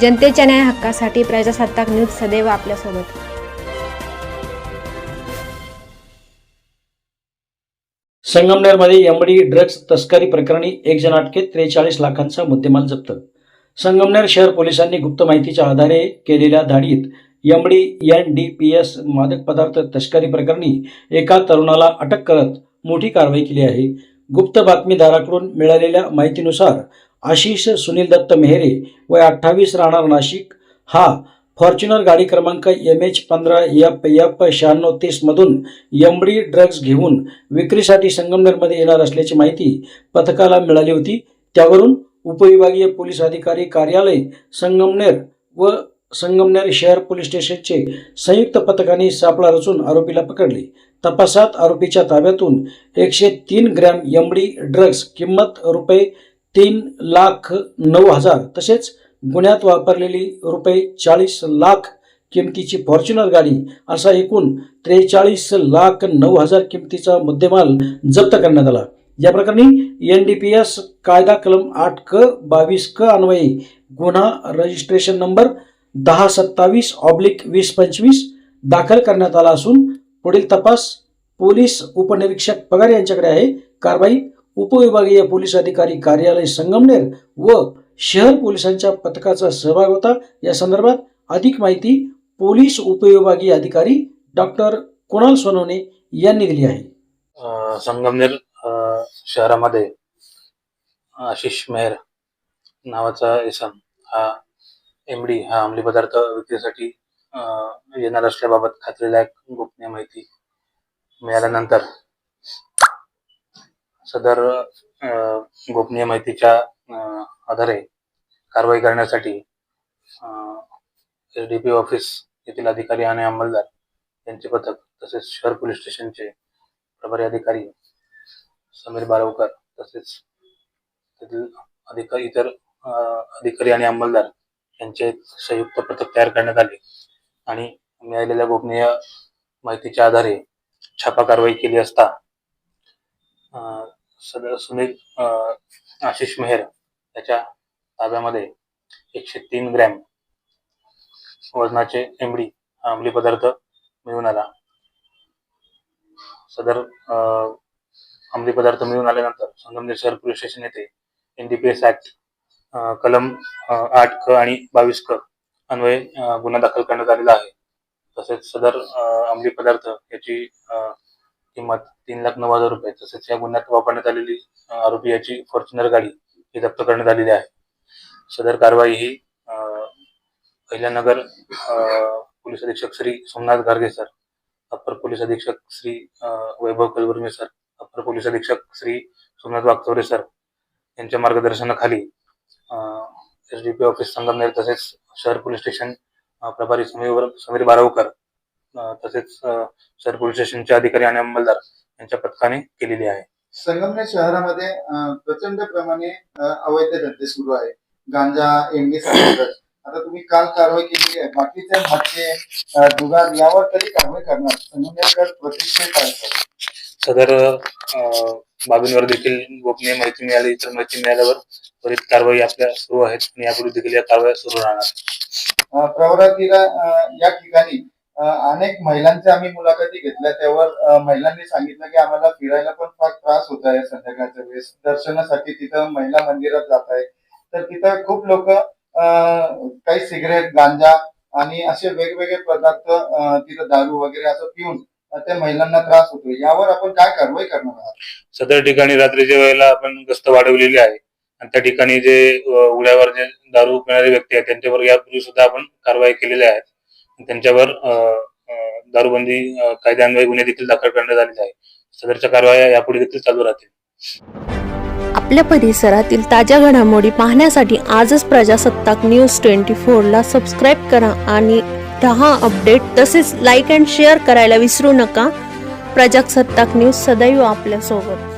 जनतेच्या न्याय हक्कासाठी प्रजासत्ताक न्यूज सदैव आपल्यासोबत. संगमनेरमध्ये एमडी ड्रग्ज तस्करी प्रकरणी एक जण अटकेत त्रेचाळीस लाखांचा मुद्देमाल जप्त. संगमनेर शहर पोलिसांनी गुप्त माहितीच्या आधारे केलेल्या धाडीत MD N D P S मादक पदार्थ तस्करी प्रकरणी एका तरुणाला अटक करत मोठी कारवाई केली आहे. गुप्त बातमीदाराकडून मिळालेल्या माहितीनुसार आशिष सुनील दत्त मेहरे वय अठ्ठावीस राहणार नाशिक. हा फॉर्च्युनर गाडी क्रमांक एम एच पंधरा एफ एफ शहाण्णव तीसमधून यमडी ड्रग्ज घेऊन विक्रीसाठी संगमनेरमध्ये येणार असल्याची माहिती पथकाला मिळाली होती. त्यावरून उपविभागीय पोलीस अधिकारी कार्यालय संगमनेर व संगमनेर शहर पोलीस स्टेशनचे संयुक्त पथकाने सापळा रचून आरोपीला पकडले. तपासात आरोपीच्या ताब्यातून एकशे तीन ग्रॅम यमडी ड्रग्ज किंमत रुपये तीन लाख नऊ हजार तसेच गुन्ह्यात वापरलेली रुपये चाळीस लाख किमतीची फॉर्च्युनर गाडी असा एकूण त्रेचाळीस लाख नऊ हजार किमतीचा मुद्देमाल जप्त करण्यात आला. या प्रकरणी एन डी पी एस कायदा कलम आठ क बावीस क अन्वये गुन्हा रजिस्ट्रेशन नंबर दहा सत्तावीस ऑब्लिक वीस पंचवीस दाखल करण्यात आला असून पुढील तपास पोलीस उपनिरीक्षक पगार यांच्याकडे आहे. कारवाई उपविभागीय पोलीस अधिकारी कार्यालय संगमनेर व शहर पोलिसांच्या पथकाचा सहभाग होता. या संदर्भात अधिक माहिती पोलीस उपविभागीय अधिकारी डॉक्टर कुणाल सोनवणे यांनी दिली आहे. संगमनेर अ, शहरामध्ये आशिष मेहर नावाचा इसम हा एमडी हा अंमली पदार्थ विक्रीसाठी येणार असल्याबाबत खात्रीलायक गोपनीय माहिती मिळाल्यानंतर सदर अ, गोपनीय माहितीच्या आधारे कारवाई करण्यासाठी एस डी पी ऑफिस येथील अधिकारी आणि अंमलदार यांचे पथक तसेच शहर पोलीस स्टेशनचे प्रभारी अधिकारी समीर बारवकर तसेच तेथील अधिकारी इतर अधिकारी आणि अंमलदार यांचे संयुक्त पथक तयार करण्यात आले आणि मिळालेल्या गोपनीय माहितीच्या आधारे छापा कारवाई केली असता अ, सदर सुनील अ, आशिष मेहर याच्या ताब्यामध्ये एकशे तीन ग्रॅम वजनाचे एमडी हा अंमली पदार्थ मिळून आला. सदर अंमली पदार्थ मिळून आल्यानंतर संगमनेर शहर पोलीस स्टेशन येथे एनडीपीएस ऍक्ट कलम आठ क आणि बावीस क अन्वये गुन्हा दाखल करण्यात आलेला आहे. तसेच सदर अंमली पदार्थ याची किंमत तीन लाख नऊ हजार रुपये. तसेच या गुन्ह्यात वापरण्यात आलेली आरोपी याची फॉर्च्युनर गाडी ही जप्त करण्यात आलेली आहे. सदर कारवाई ही पहिल्यानगर अहिल्यानगर पोलीस अधीक्षक Shri Somnath Garge sir upper police अधीक्षक Shri Vaibhav Kalburme sir upper police अधीक्षक श्री सोमनाथ वागचौरे सर यांच्या मार्गदर्शनाखाली S D P office Sangamner तसेच शहर पोलीस स्टेशन प्रभारी समीर समीर बारावकर तसेच शहर पोलीस स्टेशनचे अधिकारी आणि अंमलदार यांच्या पथकाने केलेली आहे. संगमनेर शहरामध्ये प्रचंड प्रमाणे अवैध धंदे सुरू आहे. गांजा एमडी आता तुम्ही काल कारवाई केलेली आहे. बाकीच्या अं, जुगार यावर कधी कारवाई करणार? संगमनेरकर प्रतिष्ठित आहे. सदर बाबींवर देखील गोपनीय माहिती मिळाली इतर माहिती मिळाल्यावर त्वरित कारवाई आपल्या सुरू आहेत आणि यापूर्वी देखील या कारवाया सुरू राहणार. प्रवरातीला या ठिकाणी अनेक महिलांच्या आम्ही मुलाखती घेतल्या. त्यावर महिलांनी सांगितलं की आम्हाला फिरायला पण फार त्रास होत आहे संध्याकाळच्या वेळेस. दर्शनासाठी तिथं महिला मंदिरात जात आहे तर तिथं खूप लोक काही सिगरेट गांजा आणि असे वेगवेगळे पदार्थ तिथं दारू वगैरे असं पिऊन त्या महिलांना त्रास होतो यावर आपण काय कारवाई करणार आहात? सदर ठिकाणी रात्रीच्या वेळेला आपण गस्त वाढवलेली आहे. आणि त्या ठिकाणी जे उड्यावर जे दारू पिणारे व्यक्ती आहेत त्यांच्यावर यापूर्वी सुद्धा आपण कारवाई केलेल्या आहेत त्यांच्यावर दारूबंदी कायद्यान्वये गुन्हे देखील दाखल करण्यात आलेले आहे सदरच्या कारवाया यापुढे देखील चालू राहतील. आपल्या परिसरातील ताज्या घडामोडी पाहण्यासाठी आजच प्रजासत्ताक न्यूज ट्वेंटी फोरला सबस्क्राईब करा आणि राहा अपडेट. तसेच लाईक अँड शेअर करायला विसरू नका. प्रजासत्ताक न्यूज सदैव आपल्यासोबत.